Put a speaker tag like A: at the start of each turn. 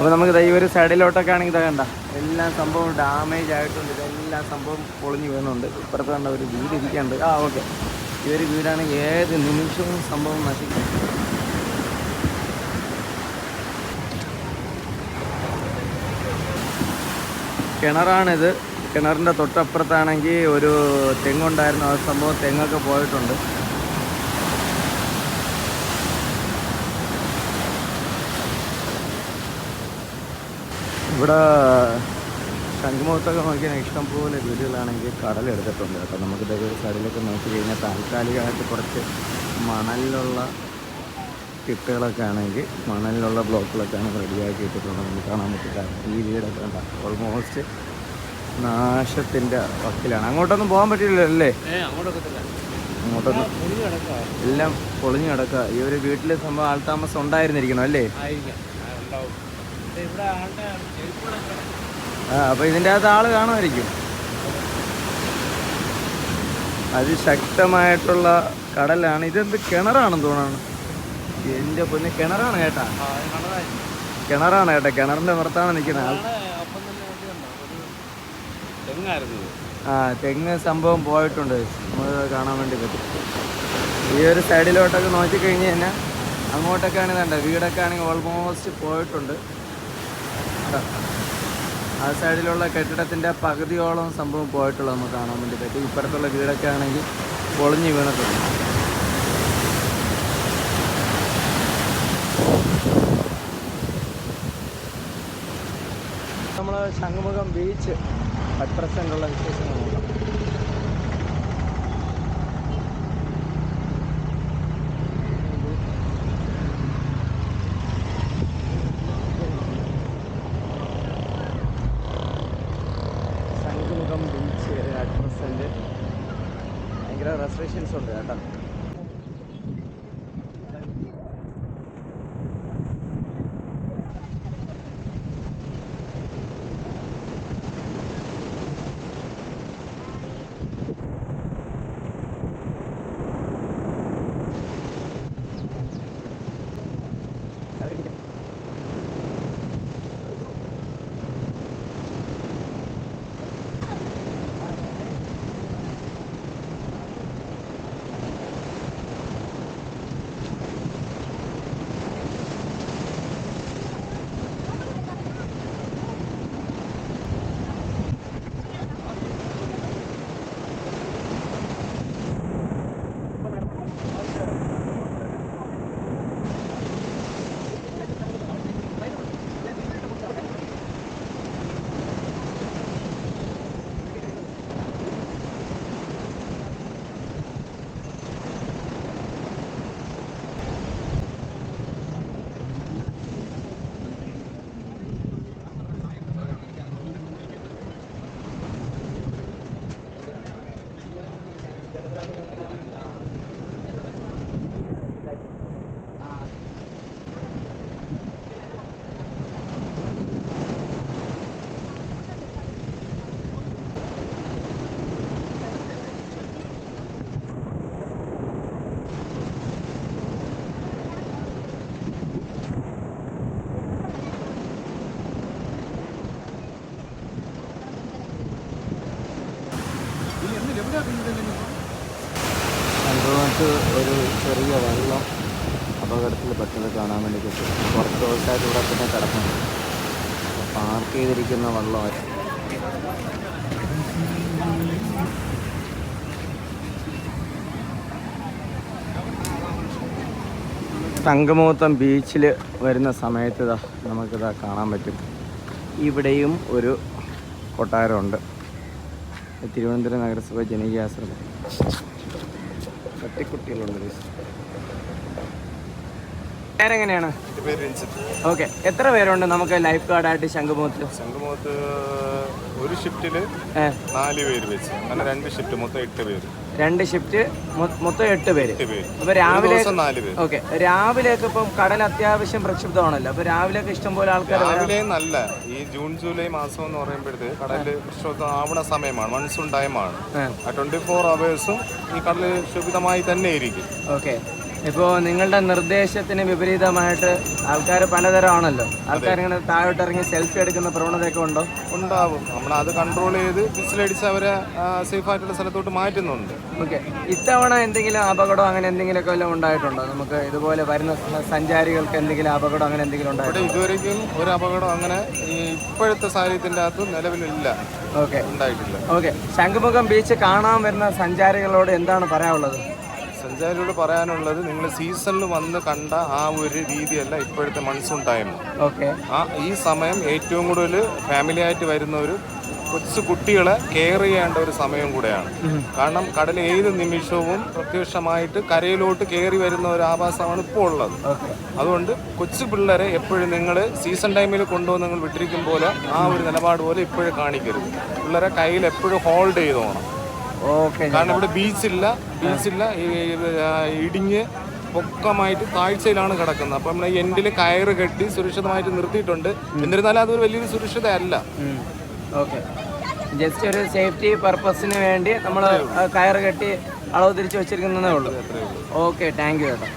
A: അപ്പോൾ നമുക്ക് ഈ ഒരു സൈഡിലോട്ടൊക്കെ ആണെങ്കിൽ ഇതാ കണ്ട. എല്ലാ സംഭവം ഡാമേജ് ആയിട്ടുണ്ട്. ഇതെല്ലാം സംഭവം പൊളിഞ്ഞു വീണുണ്ട്. ഇപ്പുറത്ത് കണ്ട ഒരു വീട് ഇരിക്കുന്നുണ്ട്. ആ ഓക്കെ ഈ ഒരു വീടാണ് ഏത് നിമിഷവും സംഭവം നശിക്കും. കിണറാണിത്. കിണറിന്റെ തൊട്ടപ്പുറത്താണെങ്കിൽ ഒരു തെങ്ങുണ്ടായിരുന്നു. ആ സംഭവം തെങ്ങൊക്കെ പോയിട്ടുണ്ട്. ഇവിടെ ശംഖുമുഖത്തൊക്കെ നോക്കിയാൽ ഇഷ്ടം പോലെ വീടുകളാണെങ്കിൽ കടലെടുത്തിട്ടുണ്ട് കേട്ടോ നമുക്ക് ഇതേപോലെ സൈഡിലൊക്കെ നോക്കി കഴിഞ്ഞാൽ താൽക്കാലികമായിട്ട് കുറച്ച് മണലിലുള്ള കിട്ടുകളൊക്കെ ആണെങ്കിൽ മണലിലുള്ള ബ്ലോക്കുകളൊക്കെയാണ് റെഡിയാക്കി ഇട്ടിട്ടുള്ളത് നമുക്ക് കാണാൻ പറ്റില്ല ഈ വീടൊക്കെ ഉണ്ട് ഓൾമോസ്റ്റ് നാശത്തിന്റെ വക്കിലാണ്. അങ്ങോട്ടൊന്നും പോകാൻ പറ്റില്ലല്ലോ അല്ലേ? അങ്ങോട്ടൊന്നും എല്ലാം പൊളിഞ്ഞു കിടക്കുക ഈ ഒരു വീട്ടിൽ സംഭവം ആൾതാമസം ഉണ്ടായിരുന്നിരിക്കണം അല്ലേ? ആ അപ്പോൾ ഇതിന്റെ അകത്ത് ആൾ കാണുമായിരിക്കും. അതിശക്തമായിട്ടുള്ള കടലാണ്. ഇതെന്ത് കിണറാണെന്ന് തോന്നാണ് എന്റെ പൊന്ന് കിണറാണ് കേട്ടാ കിണറാണ് കേട്ടാ കിണറിന്റെ പുറത്താണ് ആൾ
B: തെങ്ങായിരുന്നു
A: ആ തെങ്ങ് സംഭവം പോയിട്ടുണ്ട്. നമുക്ക് കാണാൻ വേണ്ടി പറ്റും. ഈ ഒരു സൈഡിലോട്ടൊക്കെ നോക്കി കഴിഞ്ഞ് കഴിഞ്ഞാൽ അങ്ങോട്ടൊക്കെ ആണെങ്കിൽ വേണ്ട വീടൊക്കെ ആണെങ്കിൽ ഓൾമോസ്റ്റ് പോയിട്ടുണ്ട്? ആ സൈഡിലുള്ള കെട്ടിടത്തിന്റെ പകുതിയോളം സംഭവം പോയിട്ടുള്ളത് നമുക്ക് കാണാൻ വേണ്ടി പറ്റും. ഇപ്പുറത്തുള്ള വീടൊക്കെ ആണെങ്കിൽ പൊളിഞ്ഞ് വീണിട്ടുണ്ട് നമ്മൾ ശംഖുമുഖം ബീച്ച് അറ്റ് പ്രസന്റ് ഉള്ള రెస్ట్రిక్షన్స్ ఉంటాయి అట్లా ഒരു ചെറിയ വെള്ളം അപകടത്തിൽ പെട്ടത് കാണാൻ വേണ്ടി കിട്ടും കുറച്ച് ദിവസമായിട്ട് ഇവിടെ തന്നെ കിടക്കുന്നു പാർക്ക് ചെയ്തിരിക്കുന്ന വെള്ളം തങ്കമൂത്തം ബീച്ചിൽ വരുന്ന സമയത്ത് ഇതാ നമുക്കിതാ കാണാൻ പറ്റും. ഇവിടെയും ഒരു കൊട്ടാരമുണ്ട്. തിരുവനന്തപുരം നഗരസഭ ജനകീയാശ്രമം തട്ടിക്കുട്ടികളുണ്ട് പേരെങ്ങനെയാണ്? ഓക്കെ എത്ര പേരുണ്ട് നമുക്ക് ലൈഫ് ഗാർഡായിട്ട് ശംഖുമുഖത്ത്?
B: ശംഖുമുഖത്ത് ഒരു
A: ഷിഫ്റ്റിൽ
B: നാല് പേര് വെച്ച്. അങ്ങനെ രണ്ട് ഷിഫ്റ്റ് മൊത്തം എട്ട് പേര്.
A: രണ്ട് ഷിഫ്റ്റ് മൊത്തം എട്ട് പേര്. അപ്പൊ രാവിലെ ഓക്കെ. രാവിലെയൊക്കെ ഇപ്പം കടൽ അത്യാവശ്യം പ്രക്ഷുബ്ധമാണല്ലോ. അപ്പൊ രാവിലെയൊക്കെ ഇഷ്ടംപോലെ ആൾക്കാർ
B: രാവിലെ നല്ല. ഈ ജൂൺ ജൂലൈ മാസം എന്ന് പറയുമ്പോഴത്തേക്ക് കടലിൽ പ്രക്ഷുബ്ധം ആവണ സമയമാണ്. മൺസൂൺ ടൈമാണ് ട്വന്റി ഫോർ അവേഴ്സും ഈ കടൽ ശുഭിതമായി തന്നെ ഇരിക്കും.
A: ഓക്കെ. ഇപ്പോൾ നിങ്ങളുടെ നിർദ്ദേശത്തിന് വിപരീതമായിട്ട് ആൾക്കാർ പലതരമാണല്ലോ. ആൾക്കാർ ഇങ്ങനെ താഴോട്ട് ഇറങ്ങി സെൽഫി എടുക്കുന്ന പ്രവണതയൊക്കെ ഉണ്ടോ?
B: ഉണ്ടാവും. നമ്മൾ അത് കൺട്രോൾ ചെയ്ത് വിസിലടിച്ച് അവരെ സേഫ് ആയിട്ടുള്ള സ്ഥലത്തോട്ട് മാറ്റുന്നുണ്ട്.
A: ഓക്കെ. ഇത്തവണ എന്തെങ്കിലും അപകടം അങ്ങനെ എന്തെങ്കിലുമൊക്കെ വല്ലതും ഉണ്ടായിട്ടുണ്ടോ? നമുക്ക് ഇതുപോലെ വരുന്ന സഞ്ചാരികൾക്ക് എന്തെങ്കിലും അപകടം അങ്ങനെ എന്തെങ്കിലും ഉണ്ടായിട്ടുണ്ടോ?
B: ഇതുവരെയും ഒരു അപകടം അങ്ങനെ ഇപ്പോഴത്തെ സാഹചര്യത്തിന്റെ അകത്ത് നിലവിലില്ല.
A: ഓക്കെ.
B: ഉണ്ടായിട്ടില്ല.
A: ഓക്കെ. ശംഖുമുഖം ബീച്ച് കാണാൻ വരുന്ന സഞ്ചാരികളോട് എന്താണ് പറയാനുള്ളത്?
B: സഞ്ചാരിയോട് പറയാനുള്ളത് നിങ്ങൾ സീസണിൽ വന്ന് കണ്ട ആ ഒരു രീതിയല്ല ഇപ്പോഴത്തെ മൺസൂൺ ടൈം
A: ഓക്കെ.
B: ആ ഈ സമയം ഏറ്റവും കൂടുതൽ ഫാമിലി ആയിട്ട് വരുന്ന ഒരു കൊച്ചു കുട്ടികളെ കെയർ ചെയ്യേണ്ട ഒരു സമയം കൂടെയാണ്. കാരണം കടൽ ഏത് നിമിഷവും പ്രത്യക്ഷമായിട്ട് കരയിലോട്ട് കയറി വരുന്ന ഒരു ആഭാസമാണ് ഇപ്പോൾ ഉള്ളത്. അതുകൊണ്ട് കൊച്ചു പിള്ളേരെ എപ്പോഴും നിങ്ങൾ സീസൺ ടൈമിൽ കൊണ്ടുവന്ന് നിങ്ങൾ വിട്ടിരിക്കും പോലെ ആ ഒരു നിലപാട് പോലെ ഇപ്പോഴും കാണിക്കരുത്. പിള്ളേരെ കയ്യിൽ എപ്പോഴും ഹോൾഡ്
A: ചെയ്തോണം
B: കാരണം ഇവിടെ ബീച്ച് ഇല്ല ബീച്ച് ഇല്ല. ഇടിഞ്ഞ് പൊക്കമായിട്ട് താഴ്ചയിലാണ് കിടക്കുന്നത്. അപ്പം നമ്മൾ എൻഡിൽ കയറ് കെട്ടി സുരക്ഷിതമായിട്ട് നിർത്തിയിട്ടുണ്ട്. എന്നിരുന്നാലും അതൊരു വലിയൊരു സുരക്ഷിതയല്ല.
A: ഓക്കെ. ജസ്റ്റ് ഒരു സേഫ്റ്റി പർപ്പസിന് വേണ്ടി നമ്മൾ കയറ് കെട്ടി അളവ് തിരിച്ചു വെച്ചിരിക്കുന്നതേ ഉള്ളൂ. ഓക്കെ താങ്ക് യു ചേട്ടാ